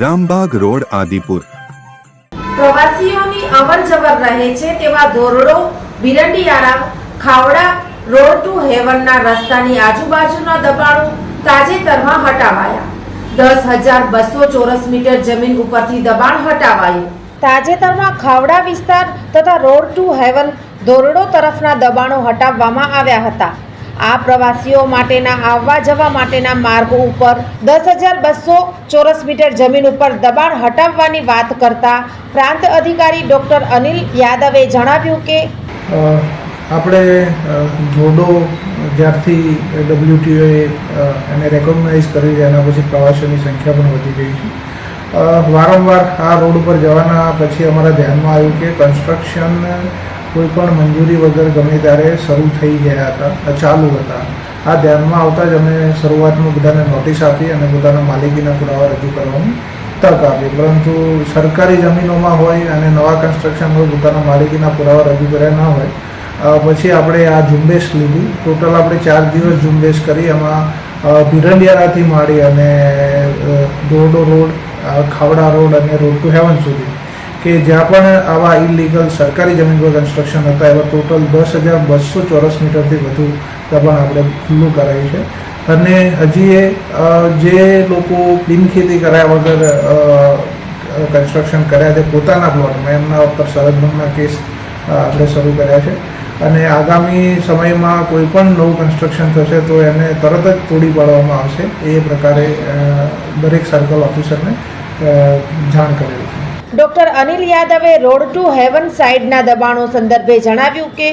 Rambag road, Adipur. પ્રવાસીઓની અવર જવર રહે છે તેવા ધોરડો, બિરંડિયારા, ખાવડા, રોડ ટુ હેવનના રસ્તાની આજુબાજુના દબાણો તાજેતરમાં હટાવાયા. દસ હજાર બસો ચોરસ મીટર જમીન ઉપરથી દબાણ હટાવાયું. તાજેતરમાં ખાવડા વિસ્તાર તથા રોડ ટુ હેવન ધોરડો તરફના દબાણો હટાવવામાં આવ્યા હતા. આ પ્રવાસીઓ માટેના આવવા જવા માટેના માર્ગ ઉપર દસ હજાર બસો ચોરસ મીટર જમીન ઉપર દબાણ હટાવવાની વાત કરતા પ્રાંત અધિકારી ડોક્ટર અનિલ યાદવે જણાવ્યું કે આપણે જોડો જ્યારથી ડબ્લ્યુટીઓએ એને રેકોગ્નાઇઝ કરી એના પછી પ્રવાસીઓની સંખ્યા પણ વધી ગઈ છે. વારંવાર આ રોડ ઉપર જવાના પછી અમારા ધ્યાનમાં આવ્યું કે કન્સ્ટ્રક્શન કોઈ પણ મંજૂરી વગર ગમે ત્યારે શરૂ થઈ ગયા હતા ચાલુ હતા. આ ધ્યાનમાં આવતા જ અમે શરૂઆતમાં બધાને નોટિસ આપી અને પોતાના માલિકીના પુરાવા રજૂ કરવાની તક આપી. પરંતુ સરકારી જમીનોમાં હોય અને નવા કન્સ્ટ્રક્શન હોય, પોતાના માલિકીના પુરાવા રજૂ કર્યા ન હોય પછી આપણે આ ઝુંબેશ લીધી. ટોટલ આપણે ચાર દિવસ ઝુંબેશ કરી. એમાં ભીરંડિયારાથી માંડી અને દોરડો રોડ ખાવડા રોડ અને રોડ ટુ હેવન સુધી. કે જ્યાં પણ આવા ઇલીગલ સરકારી જમીન પર કન્સ્ટ્રક્શન હતા, એવા ટોટલ દસ હજાર બસો ચોરસ મીટરથી વધુ દબાણ આપણે ખુલ્લું કરાયું છે. અને હજી એ જે લોકો બિનખેતી કરાયા વગર કન્સ્ટ્રક્શન કર્યા છે પોતાના પ્લોટમાં એમના ઉપર સરહદભંગના કેસ આપણે શરૂ કર્યા છે. અને આગામી સમયમાં કોઈ પણ નવું કન્સ્ટ્રક્શન થશે તો એને તરત જ તોડી પાડવામાં આવશે. એ પ્રકારે દરેક સર્કલ ઓફિસરને જાણ કરેલી છે. ડોક્ટર અનિલ યાદવે રોડ ટુ હેવન સાઇડના દબાણો સંદર્ભે જણાવ્યું કે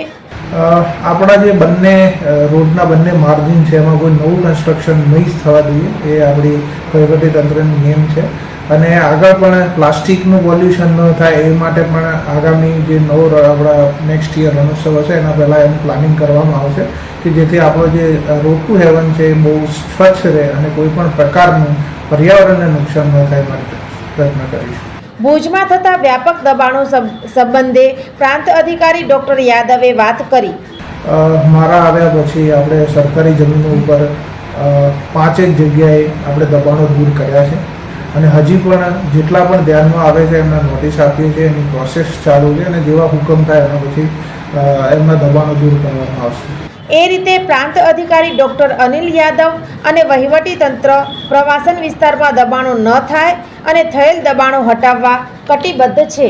આપણા જે બંને રોડના બંને માર્જિન છે, એમાં કોઈ નવું કન્સ્ટ્રક્શન નહીં થવા જોઈએ એ આપણી વહીવટી તંત્રની નિયમ છે. અને આગળ પણ પ્લાસ્ટિકનું પોલ્યુશન ન થાય એ માટે પણ આગામી જે નવો આપણા નેક્સ્ટ યર રણોત્સવ હશે, એના પહેલાં એનું પ્લાનિંગ કરવામાં આવશે કે જેથી આપણો જે રોડ ટુ હેવન છે એ બહુ સ્વચ્છ રહે અને કોઈ પણ પ્રકારનું પર્યાવરણને નુકસાન ન થાય માટે પ્રયત્ન કરીશું. ભુજમાં થતા વ્યાપક દબાણો સબ- સંબંધે પ્રાંત અધિકારી ડોક્ટર યાદવે વાત કરી. મારા આવ્યા પછી આપણે સરકારી જમીનો ઉપર પાંચેક જગ્યાએ આપણે દબાણો દૂર કર્યા છે. અને હજી પણ જેટલા પણ ધ્યાનમાં આવે છે એમને નોટિસ આપીએ છીએ એની પ્રોસેસ ચાલુ છે અને જેવા હુકમ થાય એના પછી એમના દબાણો દૂર કરવામાં આવશે. એ રીતે પ્રાંત અધિકારી ડોક્ટર અનિલ યાદવ અને વહીવટી તંત્ર પ્રવાસન વિસ્તારમાં દબાણો ન થાય અને થયેલ દબાણો હટાવવા કટિબદ્ધ છે.